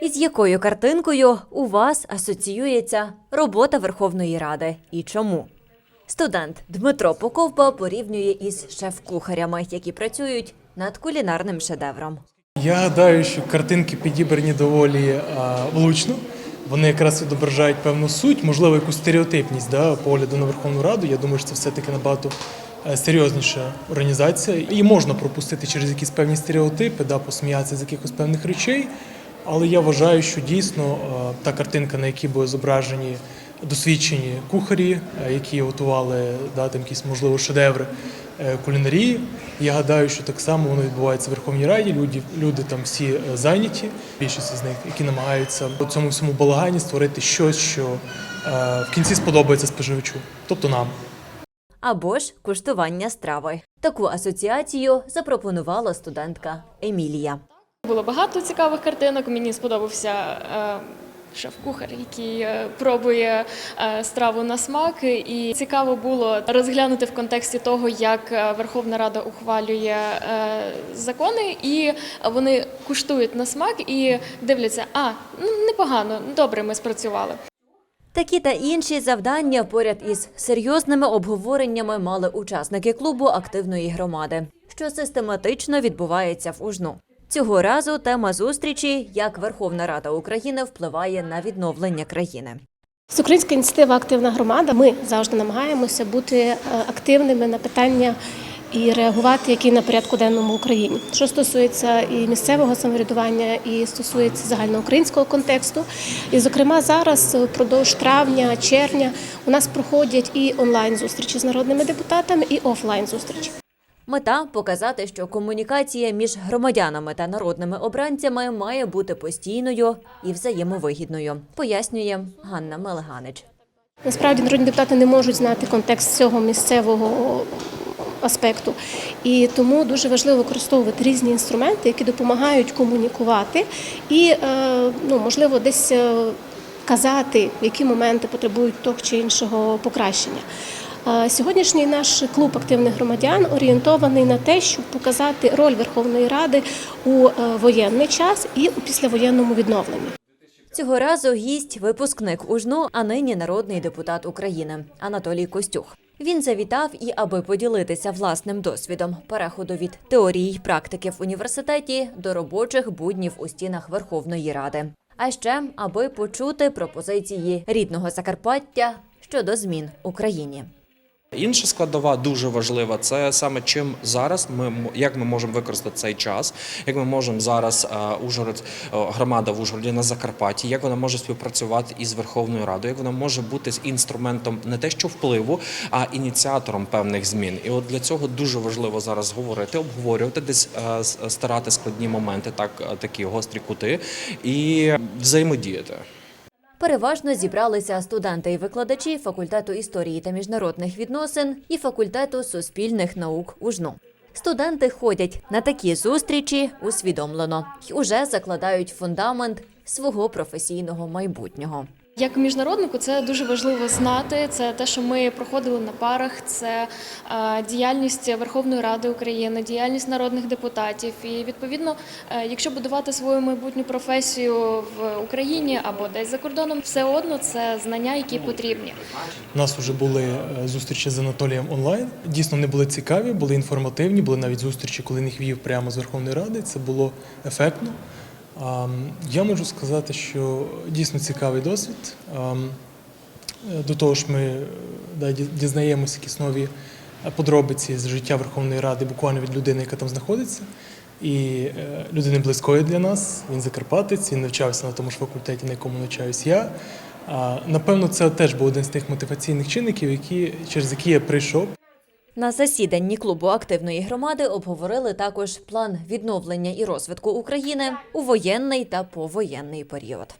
Із якою картинкою у вас асоціюється робота Верховної Ради і чому? Студент Дмитро Поковба порівнює із шеф-кухарями, які працюють над кулінарним шедевром. Я гадаю, що картинки підібрані доволі а, влучно. Вони якраз відображають певну суть, можливо, якусь стереотипність да, погляду на Верховну Раду. Я думаю, що це все-таки набагато е, серйозніша організація. Її можна пропустити через якісь певні стереотипи, да, посміятися з якихось певних речей. Але я вважаю, що дійсно е, та картинка, на якій були зображені досвідчені кухарі, е, які готували да, там якісь можливо шедеври е, кулінарії. Я гадаю, що так само воно відбувається в Верховній Раді. Люди, люди там всі зайняті, більшість з них, які намагаються у цьому всьому балагані створити щось, що в кінці сподобається споживачу, тобто нам. Або ж куштування страви. Таку асоціацію запропонувала студентка Емілія. Було багато цікавих картинок. Мені сподобався е, шеф-кухар, який е, пробує е, страву на смак. І цікаво було розглянути в контексті того, як Верховна Рада ухвалює закони, і вони куштують на смак і дивляться, а ну непогано, добре, ми спрацювали. Такі та інші завдання поряд із серйозними обговореннями мали учасники клубу активної громади, що систематично відбувається в Ужну. Цього разу тема зустрічі як Верховна Рада України впливає на відновлення країни. Українська ініціатива Активна громада. Ми завжди намагаємося бути е, активними на питання і реагувати, які на порядку денному Україні. Що стосується і місцевого самоврядування, і стосується загальноукраїнського контексту. І, зокрема, зараз впродовж травня, червня у нас проходять і онлайн зустрічі з народними депутатами, і офлайн зустрічі. Мета показати, що комунікація між громадянами та народними обранцями має бути постійною і взаємовигідною, пояснює Ганна Мелеганич. Насправді народні депутати не можуть знати контекст цього місцевого аспекту, і тому дуже важливо використовувати різні інструменти, які допомагають комунікувати і, е, ну, можливо, десь е, казати, які моменти потребують того чи іншого покращення. Сьогоднішній наш клуб активних громадян орієнтований на те, щоб показати роль Верховної Ради у е, воєнний час і у післявоєнному відновленні. Цього разу гість випускник УЖНУ, а нині народний депутат України Анатолій Костюх. Він завітав і аби поділитися власним досвідом переходу від теорії й практики в університеті до робочих буднів у стінах Верховної Ради. А ще аби почути пропозиції рідного Закарпаття щодо змін Україні. Інша складова дуже важлива. Це саме чим зараз ми як ми можемо використати цей час, як ми можемо зараз е, Ужгород, е, громада в Ужгороді на Закарпатті, як вона може співпрацювати із Верховною Радою, як вона може бути інструментом не те, що впливу, а ініціатором певних змін. І от для цього дуже важливо зараз говорити, обговорювати, десь е, старати складні моменти, так такі гострі кути, і взаємодіяти. Переважно зібралися студенти і викладачі факультету історії та міжнародних відносин і факультету суспільних наук УЖНУ. Студенти ходять на такі зустрічі усвідомлено й уже закладають фундамент свого професійного майбутнього. Як міжнароднику, це дуже важливо знати. Це те, що ми проходили на парах. Це е, діяльність Верховної Ради України, діяльність народних депутатів. І відповідно, е, якщо будувати свою майбутню професію в Україні або десь за кордоном, все одно це знання, які потрібні. У нас вже були е, зустрічі з Анатолієм онлайн. Дійсно, вони були цікаві, були інформативні, були навіть зустрічі, коли їх вів прямо з Верховної Ради. Це було ефектно. Я можу сказати, що дійсно цікавий досвід. До того ж, ми е, дізнаємося якісь нові е, подробиці з життя Верховної Ради, буквально від людини, яка там знаходиться. І е, людини близької для нас. Він закарпатець, він навчався на тому ж факультеті, на якому навчаюсь я. Напевно, це теж був один з тих мотиваційних чинників, які, через які я прийшов. На засіданні клубу активної громади обговорили також план відновлення і розвитку України у воєнний та повоєнний період.